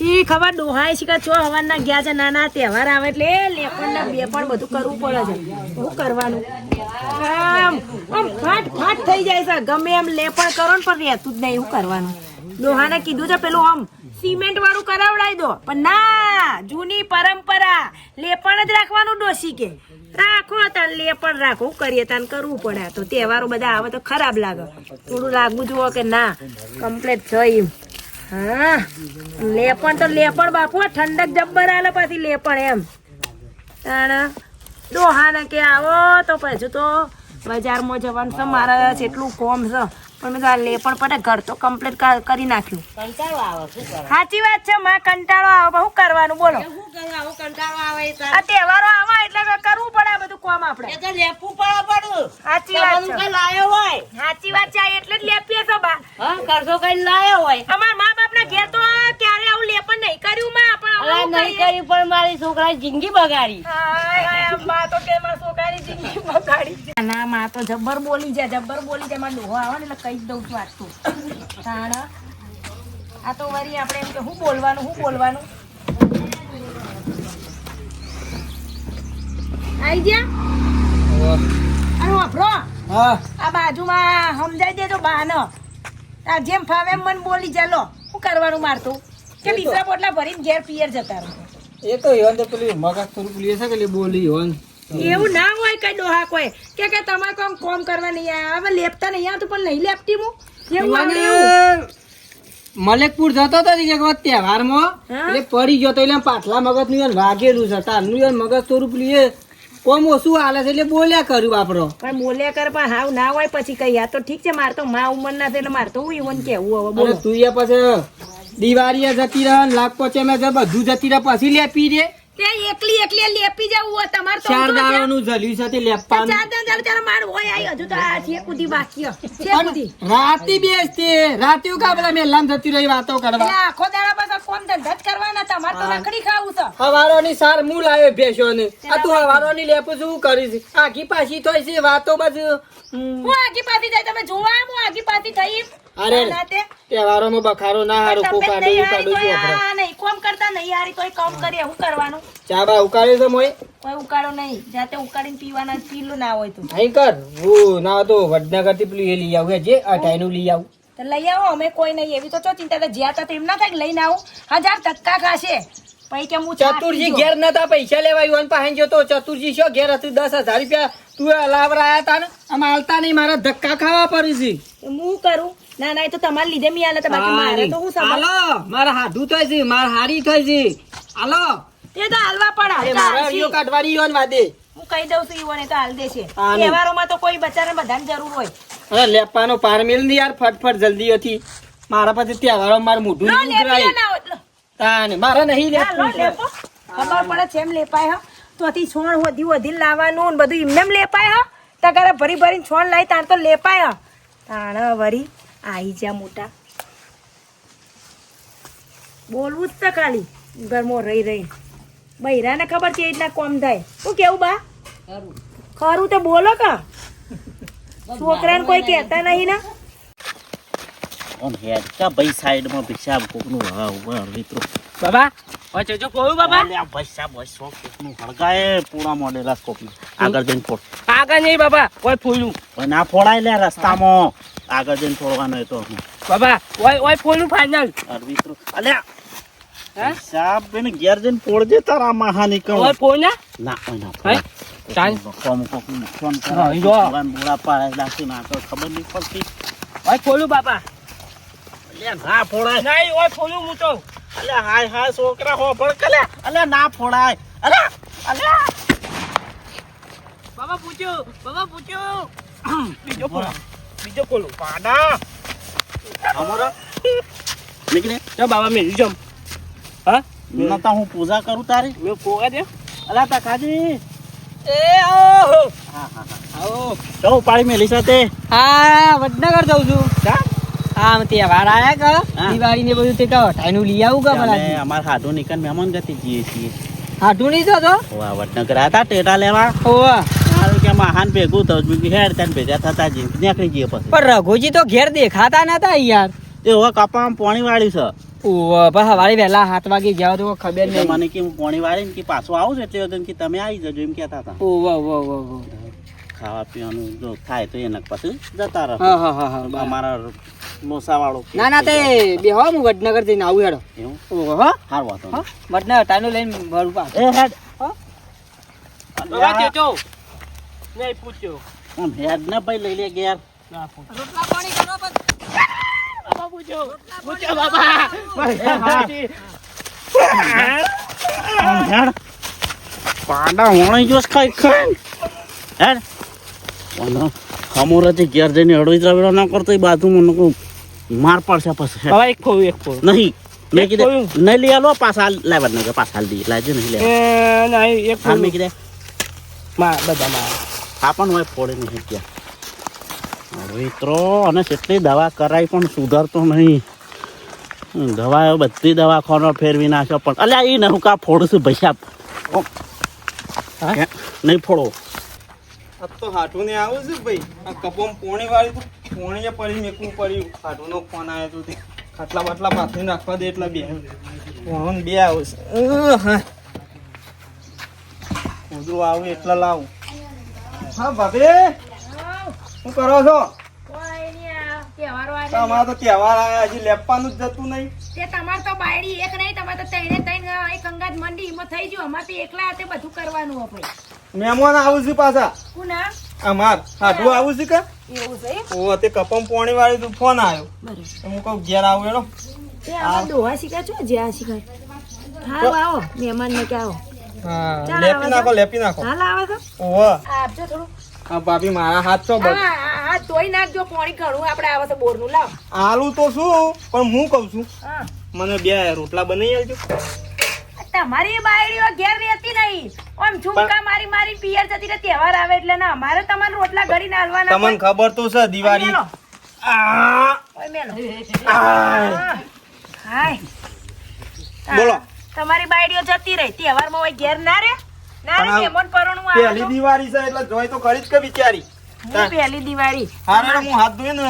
શી ખબર? ડોહાય કે છો હવારના ગયા છે, નાના તહેવાર આવે એટલે લેપણ ને બેપણ બધું કરવું પડે છે. શું કરવાનું? આમ આમ ફાટ ફાટ થઈ જાય છે. ગમે એમ લેપણ કરો ને, પણ રહેતું જ નહીં શું કરવાનું? ડોહાને કીધું છે પેલું આમ, સિમેન્ટ વાળું કરાવડાવી દો. પણ ના, જૂની પરંપરા. લેપણ જ રાખવાનું ડોસી કે. રાખો તાર લેપણ, રાખો. કરીએ તાન કરવું પડે. તો તહેવારો બધા આવે તો ખરાબ લાગે. થોડું લાગવું જુઓ કે ના. કમ્પ્લીટ થઈ. હા. લેપણ તો લેપણ બાપુ ઠંડક જબ્બર આલે પછી લેપણ એમ. તાણ ડોહાને કે આવો તો પછી તો બજારમાં જવાનું છે મારા જેટલું કોમ છે પણ મેં આ લેપણ પડે ઘર તો કમ્પ્લીટ કરી નાખ્યું. સાચી વાત છે માં કંટાળો આવે શું કરવાનું બોલો? તહેવારો આવે એટલે કે કરવું પડે આ બધું કોમ આપણે. એ તો લેપવું પડે પડું. સાચી વાત છે. કઈ લાયો હોય? સાચી વાત છે એટલે જ લેપીએ છો બા. હા કરશો કઈ લાયો હોય? અમાર મા બાપના ઘેર તો ક્યારે આવું લેપન નહીં કર્યું માં પણ હવે નહીં કર્યું પણ મારી છોકરાએ જિંદગી બગાડી. હાય, હાય, બા તો કે મારા છોકરાની જિંદગી બગાડી. ના મા તો જબ્બર બોલી જાય જબ્બર બોલી જાય મારા ડોહો આવે ને એટલે કહી દઉં છું આજ તો. તાણ. આ તો વરી આપણે એમ કે શું બોલવાનું શું બોલવાનું? આઈ ગયા? અને વાપરો. આ બાજુમાં સમજાઈ દેજો બાનો. આ જેમ ફાવે મને બોલી ચાલો. શું કરવાનું મારતું? કે બીજા પોટલા ભરીને ઘેર પિયર જતા રહો. એ તો ઈવન તો પેલી મગજ થોડું પેલી છે કે બોલી ઈવન. એવું ના હોય કઈ ડોહા કોઈ. કે કે તમારે કોમ કોમ કરવા નહીં આવ્યા હવે લેપતા નહીં આવતું પણ નહીં લેપતી હું? એવું મલેકપુર જતો હતો એક વખત તહેવારમાં. હા? એટલે પડી ગયો તો એટલે પાછલા પાટલા મગજનું વાગેલું છે. તારનું મગજ થોડું પેલું એ કોમ ઓછું હાલે છે એટલે બોલ્યા કર્યું આપડો પણ બોલ્યા કર પણ હાવ ના હોય પછી કઈ. આ તો ઠીક છે મારે તો મા ઉંમર ના છે એટલે મારે તો હું ઈવન કેવું હવે બોલો. તું એ પછી દિવાળીએ જતી રહે લાખ પચે મેં બધું જતી રહે પછી લે પી રે. તે એકલી એકલી લેપી જવું હોય તમારે ચાર. દાડાનું જલ્યું છે તે લેપવાનું. ચાર દાડા ચાલો ચાલો માર હોય આઈ હજુ તો આ છે કુદી બાકી છે કુદી રાતી બેસતી રાતી કા પેલા મેલામ જતી રહી વાતો કરવા. આખો દાડા પાછા કોમ ધંધા જ કરવાના તમારે તો રખડી ખાવું છે. હવારોની સાર મૂળ આવે ભેંસો ને. આ તું હવારોની લેપું શું કરીશ. આખી પાછી થઈ છે વાતો બસ. હું આખી પાછી જાય તમે જોવા હું આખી પાછી થઈ અરે. તહેવારોમાં બખારો ના હારો નહીં હારી કાઢું છું તોય આપણે. નહીં કોમ કરતા નહીં હારી તોય કામ કરીએ હું કરવાનું? ચા બા ઉકાળે છે મોય કોઈ ઉકાળો નહીં જાતે ઉકાળીને પીવાના પીલું ના હોય તો. અહીં કર હું ના તો વડનગરથી પેલી લઈ આવું જે આ નું લઈ આવું. તો લઈ આવો અમે કોઈ નહીં એવી તો ચો ચિંતા જ્યાં તા તેમ ના થાય લઈને આવું. હજાર ધક્કા ખાશે. પછી કે હું ચતુરજી ઘેર નતા પૈસા લેવા આવ્યો પાસે જતો ચતુરજી શું ઘેર હતું દસ હજાર રૂપિયા તું લાવરાયા તા ને આમ હાલતા નહીં મારા ધક્કા ખાવા પડી છે. હું કરું? ના ના એ તો તમારે લીધે મી આલે તો બાકી મારે તો હું સમજ હાલો મારા હાડું થઈ છે મારા હારી થઈ છે હાલો તે તો હાલવા પડ મારા હાલશી. કાઢવાની યોન વાદે. હું કહી દઉં છું ઈવોને તો હાલ દે છે નહીં. તહેવારોમાં તો કોઈ બચારાને બધાને જરૂર હોય. અરે લેપાનો પાર મેલની યાર ફટફટ જલ્દી હતી. મારા પાસે તહેવારો મારું મોઢું નહીં ના તાને મારા નહીં લેપું લેપો. ખબર પડે છે એમ લેપાય હા. તોથી છોણ વધી વધી લાવવાનું ને બધું એમને એમ લેપાય હા. તગારે ભરી ભરીને છોણ લાવી તાર તો લેપાય હા. તાણ વરી. આઈ જા મોટા. બોલવું જ તો ખાલી. ઘરમાં રહી રહી. બૈરાને ખબર છે એ રીતના કોમ થાય. શું કેવું બા? ખરું. તો બોલો કા. છોકરાને કોઈ કહેતા નહીં ને. ઓમ હેડ કા ભાઈ સાઈડમાં પેશાબ કોકનું હા ઊભા મિત્રો. બાબા ઓય જો કોયું બાબા? અલ્યા પેશાબ હોય કોકનું હળગાય પૂરા મોડેલા કોકનું. આગળ જઈને ફોડ. આગળ નહીં બાબા ઓય ફૂલું ના ફોડાય લે રસ્તામાં. આગળ જઈને ફોડવાનો એ તો બાબા ઓય ઓય ફૂલું ફાઈનલ અરે મિત્રો અલ્યા પેશાબ બેન ઘેર જઈને ફોડજે તારા મહા નીકળ ફોન ના? ના ઓય ના હે? ફોડાય ચાલ. કોમ કોકનું નુકસાન હા, ઈ જો. કરે બુડા પાડે લાગતું ના તો ખબર નહીં પડતી. ઓય ફોલું બાબા. અલ્યા ના ફોડાય. નહીં ઓય ફોલું હું તો અલ્યા હાય હાય છોકરા હો પણ અલ્યા ના ફોડાય. અરે અલ્યા. બાબા પૂછ્યું બાબા પૂછ્યું. બીજો. બીજો કોલો. પાડા. અમારા? નીકળે. ચા બાબા મેં જમ હા? નતા હું પૂજા કરું તારી? મેં પોગા દે. અલા તા કાજી એ આવો. હા હા હા. આવો. તો પાડી મેલી સાથે હા વડનગર જઉં છું. હા આમ તહેવાર આયા કે. દિવાળી ને બધું તે તો ટાઈનું લઈ આવું કે ભલા. અમાર હાડો નીકળ મહેમાન ગતિ જીએ છીએ. હાડો નહીં તો વાહ વડનગર હતા ટેટા લેવા. ઓવા મહાન ભેગું તો હેડ ત્યાં ભેગા થતા જઈએ નીકળી જઈએ પછી. પણ રઘુજી તો ઘેર દેખાતા નતા યાર. એ હવે કપામાં પાણી વાળી છે. પણ વહેલા સાત વાગે ગયા તો ખબર નહીં. મને કે હું પોણી વાળી ને કે પાછો આવું છું એટલે વગર કે તમે આવી જજો એમ કહેતા હતા. ઓ વાહ, વાહ, વાહ, વાહ. ખાવા પીવાનું જો થાય તો એના પછી જતા રહો. હા હા હા અમારા ના ના તે બે હો હું વડનગર જઈને આવું હેડો. એવું? ઓહો હાર વાતો વડનગર ટાઈમ લઈને ભરું પાછું. એ હેડ. હા? નહીં પૂછ્યો. આમ હેડ ના ભાઈ લઈ લે ઘેર. આમ હેડ. પાડા વણાઈ જોશ ખાઈ ખાઈ હેડ. ઓનો હમોરાથી ઘેર જઈને અડવી દ્રાવિડો ના કરતો એ બાજુમાં નકો માર પડશે પછી હેડ. હવે એક ખોયું એક ખોયું. નહીં. મેં કીધું નહીં લઈ આલો પાછા લાવવા નગર પાછા હાલ લાવજો નહીં લે. નહીં એક હાલ મેં કીધે માં બધા માં આ પણ હોય ફોડે નહીં ત્યાં મિત્રો અને કેટલી દવા કરાય પણ સુધરતો નહીં. દવા બધી દવાખાનો ફેરવી નાખ્યો પણ. અલ્યા એ નહીં કા ફોડું છું હા? નહીં ફોડો. આ તો હાટું ને આવું છે ભાઈ. આ કપોમ પોણી વાળી તો પોણીએ પડી મેકવું પડ્યું. હાટું નો ફોન આવ્યો હતો તે ખાટલા બાટલા પાથરી નાખવા દે એટલા બે. ફોન બે આવું છે. હા. આવું એટલે લાવું. હા ભાભી શું કરો છો? તમારે તો તહેવાર આવ્યા હજી લેપવાનું જ જતું નહીં. તે તમારે તો બાયડી એક નહીં તમારે તો ત્રણે ત્રણ એક અંગાજ મંડી એમાં થઈ ગયું. અમારે તો એકલા હાથે બધું કરવાનું હોય ભાઈ. મહેમાન આવું છું પાછા? કુના અમાર? હાડું આવું છે કે? એવું છે? ઓ તે કપમ પોણી વાળી તું ફોન આવ્યો હું કહું ઘેર આવું એનો તે આ દોહા શીખા છો? જ્યાં શીખાય? હાલો આવો મહેમાન ને કે આવો. હા લેપી નાખો લેપી નાખો. હાલ આવે છે ઓહો. આપજો થોડું. હા ભાભી મારા હાથ તો હા ધોઈ નાખજો પાણી ઘણું આપણે આવે તો બોરનું લાવ. આલુ તો શું પણ હું કઉ છું મને બે રોટલા બનાવી આલજો. તમારી બાયડીઓ ઘેર રહેતી નહીં. ઓમ ઝુમકા મારી મારી પિયર જતી રહે તહેવાર આવે એટલે ના મારે તમારે રોટલા ઘડીને હાલવાના તમને ખબર તો છે દિવાળી. બોલો. તમારી બાયડીઓ જતી રહી. તહેવારમાં હોય ઘેર ના રે ના રે મેમોન પરણું આવે પહેલી દિવાળી છે એટલે જોઈ તો ખરી જ કે બિચારી. હું પહેલી દિવાળી? હારે હું હાથ ધોઈ ને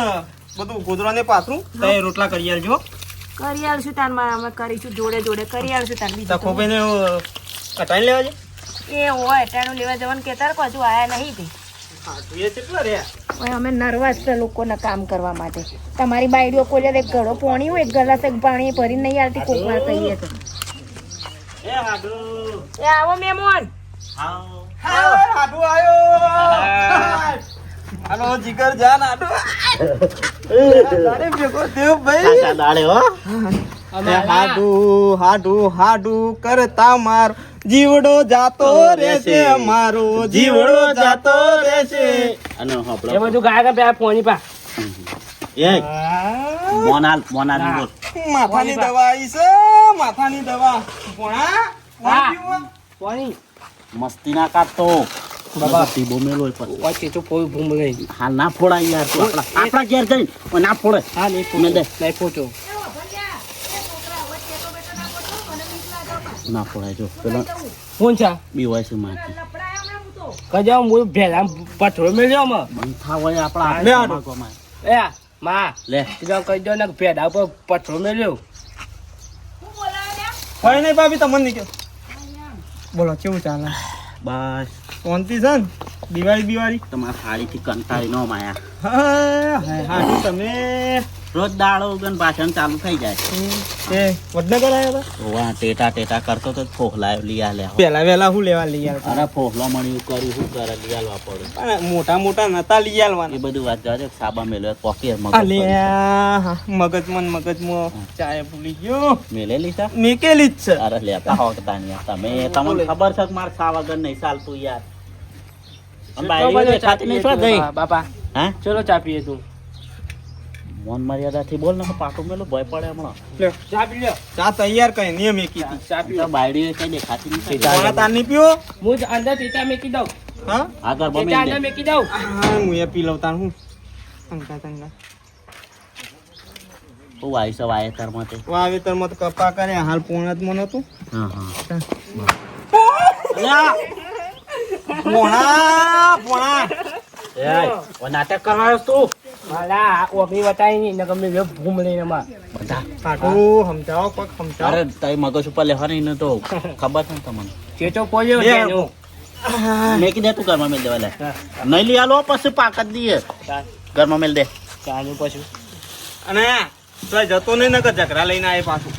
બધું ગોદરાને પાથરું. તો રોટલા કરી આલજો. કરી આલશું તારમાં અમે કરીશું જોડે જોડે. કરી આલશું તાર બીજું તો. તખોભાઈને કટાઈ લેવા જે એ હોય ટાણું લેવા જવાનું કેતા રહો, હજુ આયા નહીં તે. હાથું એ કેટલા રહ્યા. ઓય અમે નર્વસ છે લોકોના કામ કરવા માટે. તમારી બાયડીઓ કોઈ એક ઘડો પોણી હોય એક ગલાસ એક પાણી ભરીને નહીં આવતી કોક વાર કહીએ તો. એ હાડુ. એ આવો મહેમાન આવો હાડુ આયો. હાલો જીગર જાન હાડુ અરે ભેગો દેવ ભાઈ. કાકા દાડે હો. એ હાડુ હાડુ હાડુ કરતા માર. જીવડો જાતો રહેશે મારો જીવડો જાતો રહેશે. અને એ બધું ગાય કે પોણી પા. એ મોનાલ મોનાલ બોલ. માથાની દવા આવી છે માથાની દવા. ભોણા હા. પોણી મસ્તી ના કાઢતો બાબા. ટીબો મેલો ઓય ચેચું પોયું ભૂમ નહીં. હાલ ના ફોડાય યાર તું. આપણા આપણા ઘેર ઓય ના ફોડે. હા નહીં દે. નહીં પૂછો ના ફોડાય જો. પેલો કોણ છે? બીવાય છે માથી કજો હું ભેલા પથરો મેલ્યો મ બંધ હોય આપણા લે હાથમાં આડો. ગમાય. એ માં લે. તીજો કહી દો ને કે ભેડા ઉપર પથરો મેલ્યો હોય નહીં ભાભી તમને નહીં કહ્યું. બોલો કેવું ચાલે? બસ. શાંતિ છે ને? દિવાળી દિવાળી? તમારા થાળીથી કંટાળી નો માયા. તમે રોજ દાળો ઉગન પાછળ ચાલુ થઈ જાય. એ વડનગર આવ્યા હતા? વાહ ટેટા ટેટા કરતો તો ફોહલાયો લઈ લે પેલા વેલા હું લેવા લઈ અરે ફોહલો મળ્યું કર્યું શું કરે લઈ આલવા પડે. પણ મોટા મોટા નતા લઈ એ બધું વાત દે સાબા મેલ્યો કોફી મગજ મગજ મગજમાં ને મગજમાં ચાય ભૂલી ગયો. મેલે છે? મેકેલી જ છે. અરે લેતા હો કે તાની તમે તમને ખબર છે કે મારે સાવગર નહીં ચાલતું યાર આમ બાયડીઓ દેખાતી નહીં છો જઈ બાપા. હા? ચલો ચા પીએ તું. મોન મર્યાદાથી બોલ ને પાટો મેલો ભય પડે હમણાં. ચા પી લ્યો ચા તૈયાર કઈ નિયમ મેકી ચા પી બાયડી કઈ દેખાતી નથી ચા તાર નહીં પીઓ હું જ અંદર ટીટા મેકી દઉં. હા? આગળ ટીટા બમી અંદર મેકી દઉં. હા હું એ પી લઉં તાર હું. અંકા તંગા બહુ આવી છે વાયેતરમાં તે. વાવેતરમાં તો કપા કરે હાલ પૂર્ણત જ મને હતું હા. હા પોણા પોણા. એ નાટક કરવાનો તું માલા ઓબી બતાવી નહીં નકર મેં વેબ ભૂમ લઈને માં બધા હાટું સમજાવો પગ સમજાવો અરે તારી મગજ ઉપર લેવાની ને તો ખબર છે તમને? ચેચો પોલ્યો. મેં કીધે તું ઘરમાં મેલ દેવા લે નહીં લઈ આલો પછી પાક જ દઈએ ઘરમાં મેલ દે. ચાલુ પછી. અને તો જતો નહીં નકર ઝઘડા લઈને આવે પાછું.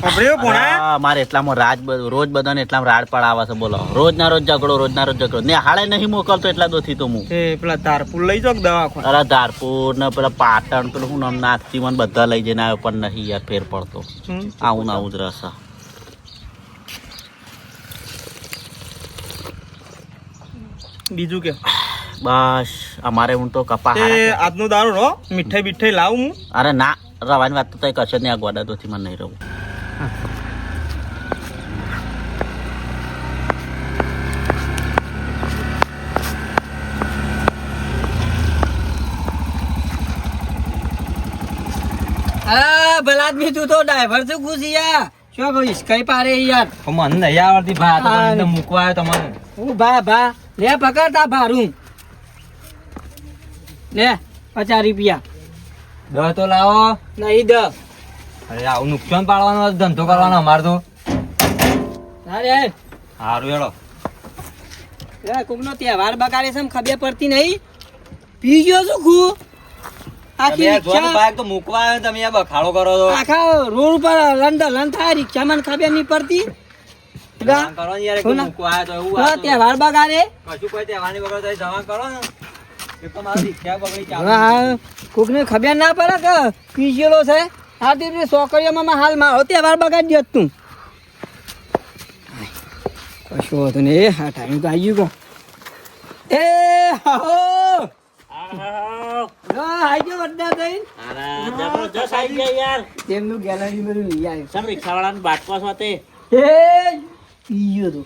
મારે એટલામાં રાજ રોજ બધાને એટલા રાડ પડાવે છે બોલો. રોજ ના રોજ ઝઘડો રોજ ના રોજ ઝઘડો. ને હાળે નહીં મોકલતો એટલા દોથી તો હું. પેલા તારપુર લઈ જાવ દવા અરે ધારપુર ને પેલા પાટણ પેલું હું નામ નાગતી મને બધા લઈ જઈને આવ્યો પણ નહીં યાર ફેર પડતો. આવું ને આવું જ રહેશે બીજું કે? બસ અમારે હું તો કપા આજનો. દારૂ રો મીઠાઈ બીઠાઈ લાવું હું. અરે ના રવાની વાત તો કઈ કશે નહીં આ ગોડા તોથી મને નહીં રહું. હા ભલા આદમી તું તો ડ્રાઈવર છે ખુશ યાર શું કહું ઈસકાઈ પારે યાર મને નહીં આવડતી ભાત પણ એને મૂકવા આવ્યો તમને હું ભા ભા લે પકડતા ભારું લે પચાસ રૂપિયા દસ તો લાવો નહીં દ અરે આવું નુકસાન પાડવાનો ધંધો કરવાનો અમારે તો. અરે સારું હેડો. એ કોકનો તહેવાર બગાડે છે ખબર પડતી નહીં. પી ગયો છું ખુ. આખી રિક્ષા તો મૂકવા આવ્યો તમે આ બખાડો કરો છો. આખા રોડ ઉપર લંડ લંડ થાય નહીં પડતી. તહેવાર બગાડે. કશું કોઈ કરો ને. ખબર ના પડે કે પીજેલો છે. આ તે પેલી છોકરીઓમાં હાલ મારો તહેવાર બગાડી દો તું. કશું હતું ને એ હા ટાઈમ તો આવી ગયો એ હાહો તેમનું ગેલેરી બધું લઈ આવ્યો. સમ રિક્ષાવાળાને બાટકો એ પી તો.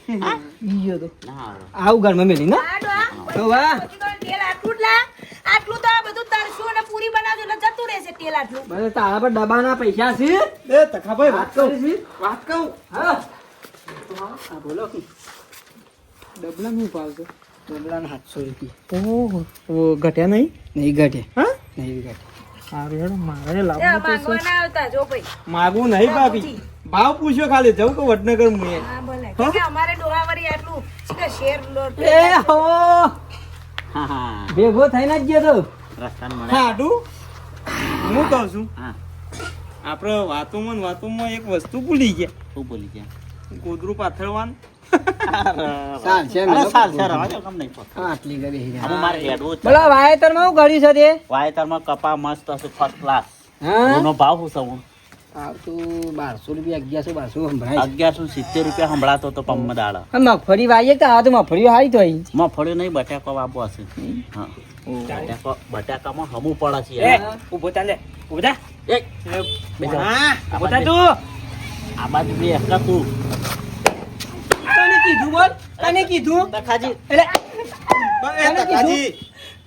પી તો. આવું ઘરમાં મેલી ના? તો વાહ પછી તો તેલ આટલું જ લા. આટલું આ અને પૂરી બનાવજો એટલે જતું રહેશે તેલ આટલું. મને તારા પર ડબ્બાના પૈસા છે? એ તખાભાઈ વાત કહું વાત કહું? હા. હા બોલો. ડબલા શું ભાવ ડબલાના સાતસો રૂપિયા. ઓહો ઘટ્યા નહીં? નહીં ઘટે. હા? નહીં ઘટે. સારું હેડો મારે એ લાવવું માંગવા ના આવતા જો ભાઈ. માગું નહીં ભાભી. ભાવ પૂછ્યો ખાલી જવું કે વડનગર મુએ. અમારે ડોહાવરી આટલું શેર લોટ એ હો. હા હા. ભેગો થઈને જ ગયો તો. રસ્તાને મળે. હાડું હું કહું છું. હા. આપણે વાતોમાં ને વાતોમાં એક વસ્તુ ભૂલી ગયા. શું ભૂલી ગયા? ગોદરું પાથરવાનું. હું કપા મસ્ત હશે ફર્સ્ટ ક્લાસ એનો ભાવ શું સવું બારસો રૂપિયા અગિયારસો બારસો સંભળાય અગિયારસો સિત્તેર રૂપિયા સંભળાતો તો પમ્મ દાડા. મગફળી વાવીએ તો આ તો મગફળી હારી તો મગફળી નહીં બટાકો વાપવો હશે. હા. બટાકામાં હમું પડે છે. ઊભો થા લે ઊભો થા. એ, બેસો. ઊભો તું. આ બાજુ બે એકલા તું. તને કીધું બોલ તને કીધું. તખાજી. એટલે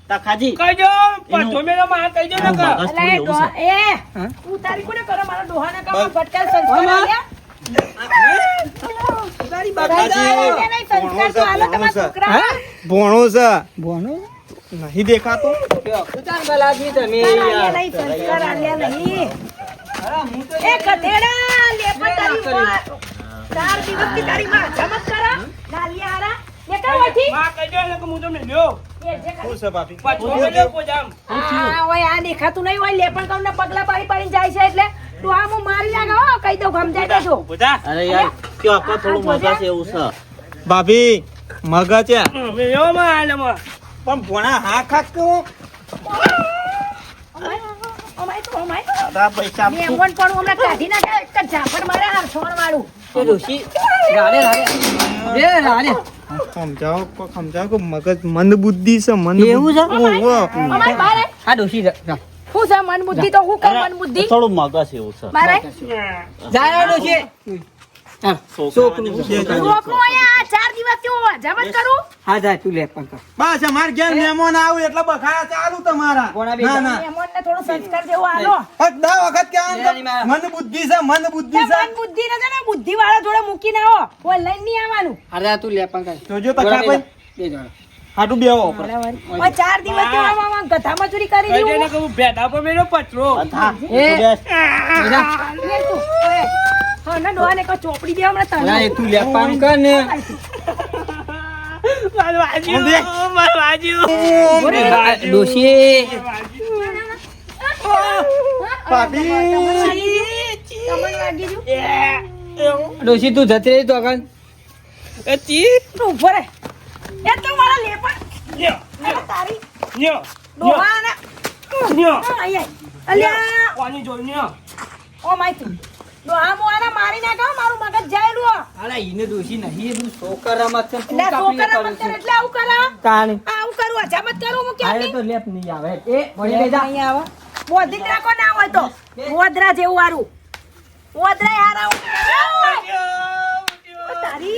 તખાજી. કહેજો માં કહેજો ને એ કોને કરો? મારા ડોહાના ફટકાર સંસ્કાર? ભોણો છે. ભણો? નહીં દેખાતો ઉતાર ભલા આદમી તમે યાર. નહીં, સંસ્કાર આલ્યા નહીં. હા, હું તો એ ગધેડા, લે પણ તારી માં. ચાર દિવસથી તારી માં ચમક કરો. લાલિયા હારા. ને કાં વળી? માં કહેજો ને કે હું તમને લ્યો આ દેખાતું નહીં હોય લે પણ તમને પગલા પાડી પાડી જાય છે એટલે તું આમ હું મારી લાગે હો કહી દઉં સમજાય દેજો અરે યાર કયો થોડું મજા મગજ એવું છે ભાભી મગજ છે પણ ભોણા હા ખાક તો પૈસા મેં પણ હમણાં કાઢી નાખે એક જ ઝાપડ મારે હરસોણ વાળું એ ડોશી રાડે રાડે. રે રાડે. સમજાવો સમજાવો કે મગજ મંદ બુદ્ધિ છે? મંદ એવું આ ડોશી. શું છે મન બુદ્ધિ તો હું કર મન બુદ્ધિ થોડું મગજ એવું છે. મારે જાય ડોશી હા. છોકરો ચાર દિવસ જમત કરું? હા જાય તું લે પણ કર બસ અમાર ઘેર મહેમાન આવે એટલે બખાડા ચાલુ તમારા. ના ના મહેમાન ને. થોડો સંસ્કાર જેવું આલો પણ દા વખત કે મન બુદ્ધિ છે મન બુદ્ધિ છે. મન બુદ્ધિ ને ને બુદ્ધિ વાળા જોડે મૂકીને આવો. કોઈ લઈ નહીં આવવાનું. અરે તું લે પણ કર જોજો તકા ભાઈ બે જણ. હાટુ બેવો ઉપર. ઓ ચાર દિવસ તો આમ આમ ગધા મજૂરી કરી દીધું કહું ભેડા પર મેરો પચરો બધા એ. તું બેસ. લે તું, ઓય. હા, ના ડોહાને કહો ચોપડી દે હમણાં તને. અલા, એ તું લેપામ કર ને ડોશી તમને લાગી ગયું? ડોશી તું જતી રહી તો આગળ તું ઊભો રહે. એ તો મારા લેપણ. અરે તારી ડોહાને. હા, આઈ, આઈ. અલ્યા. ઓ માય તું. ડોહા મોહાને મારી નાખો, મારું મગજ જાયેલું. અલા ઈને ડોશી નહીં એ તું છોકરામાં છે તું એટલે આવું કરે? તાણી આવું કરું, હજામત કરું હું આ ક્યાંથી? તો લેપ નહીં આવે એ ભણી લઈ જા નહીં આવે. બોધી રાખો ના હોય તો ગોધરા જેવું હારું ગોધરા હારા હોય. તારી.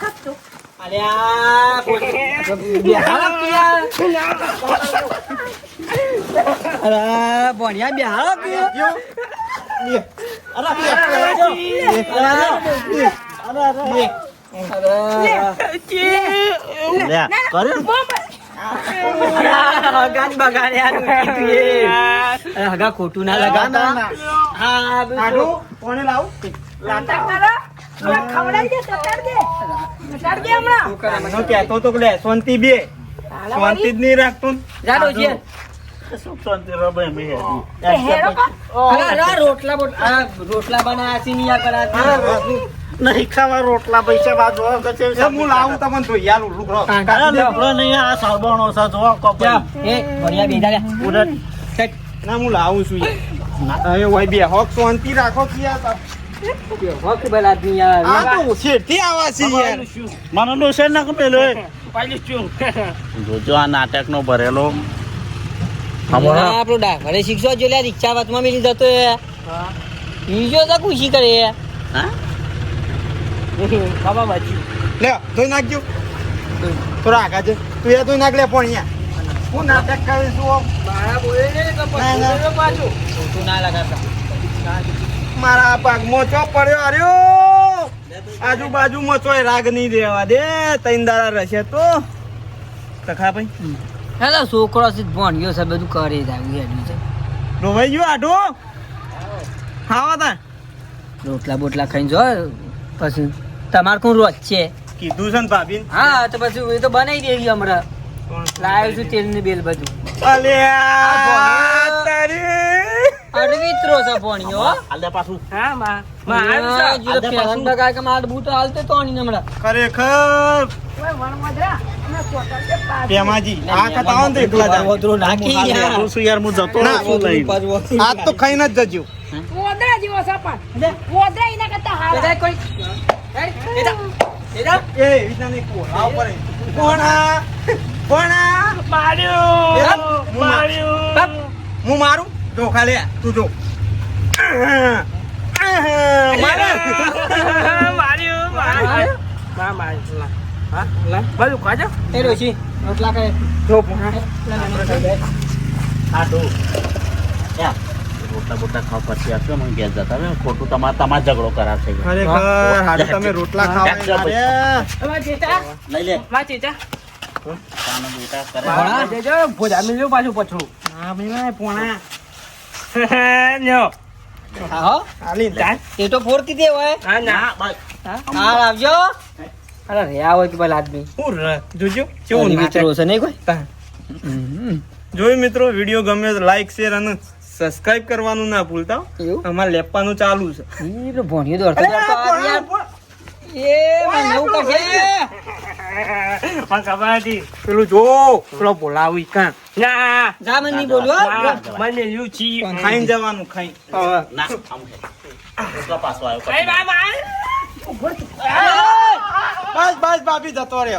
કપ તું. અલ્યા. અરે ભણ્યા. અરે હગા ખોટું ના લગાડતા હા કોને લાવું? નાટક કરો. હવે ખવડાવી દે હમણાં. મને કહેતો તો કે લે શાંતિ બે. શાંતિ જ નહીં રાખતો. જાડો જા ડોશી. સુખ શાંતિ મેં. એ અરે, રોટલા રોટલા બનાયા છે નહીં આ કરાતી. નહીં ખાવા રોટલા પૈસા બાજુ હોય કે છે હું લાવું તમને તો યાર લુગડો અરે લુગડો નહીં આ સાબણો છે જો કપાઈ. એ ભણ્યા બેઠા લે. ઉડટ. ના હું લાવું છું યાર બે હોક શાંતિ રાખો કે યાર વખત ભલા આદમી યાર. આ તો શેઠથી આવા છે યાર મને ડોસે નાખ પેલો એ. જોજો આ નાટક નો ભરેલો આપણો ડાઘરે શીખશો જો લે રિક્ષા વાતમાં મિલી જતો એ. બીજો તો ખુશી કરે. હા? લે ધોઈ નાખજો. થોડા આગા છે. તું એ ધોઈ નાખ લે પણ અહીંયા હું નાટક કરીશું આમ. ના, ના. લગાડતા. મારા પાક મોચો પડ્યો અર્યો આજુબાજુ મોચો રાગ નહીં દેવા દે. તૈન દારા રહેશે તો. તખા ભાઈ. હેલો છોકરો છે ભણ્યો છે બધું કરે જ આવી હેડ્યું છે. રોવાઈ ગયો આટો? ખાવા તા. રોટલા બોટલા ખાઈને જો પછી તમારે કોણ રોજ છે? કીધું છે ને ભાભી હા તો પછી એ તો બનાવી દેવી હમણાં. લાવ્યો છું તેલ ને બેલ બધું. અડવિત્રો છે ભણ્યો હો. આલે પાછું. હા, કે મારે બૂટ હાલતે તો નહીં હમણાં. ખરેખર. પેમાજી આ તો એકલા જ નાખી હું યાર. બેઠું યાર હું જતો છું લઈને. આજ તો ખાઈને જ જજો. વોદરા જેવો છે પણ. વોદરા કરતા હારા. કોઈ એ, એ એ વિજ્ઞાન એક કોળા ઉપર કોણા? કોણા? માર્યો. બાપ. હું મારું? જો ખાલી તું જો. એ ડોશી, રોટલા કરે. આટલું. યા, રોટલા બોટલા ખાવા પછી આપજો મને ગેસ જતા રહો. ખોટું તમારે તમાર ઝઘડો કરાવશે ખરેખર તમે રોટલા ખાવા લઈ લે. તાનો બેટા કરે. હા પોણા. હા, હો. હાલી એ તો ફોડતી દે હોય. ના, બસ. હાલ આવજો અરે રહ્યા હોય કે ભલા આદમી? હું જોજો કેવું મિત્રો છે નહીં કોઈ? જોયું મિત્રો વીડિયો ગમે તો લાઈક શેર અને સબસ્ક્રાઇબ કરવાનું ના ભૂલતા અમારે લેપવાનું ચાલુ છે. ઈ તો ભણ્યો દોડતો દોડતો આ યાર. એ મને એવું કરશે પેલું જો પેલો બોલાવી કાં. જા મને નહીં જવાનું ખાઈ. ના, આમ પાછો આવ્યો. બસ બસ ભાભી જતો રહ્યો.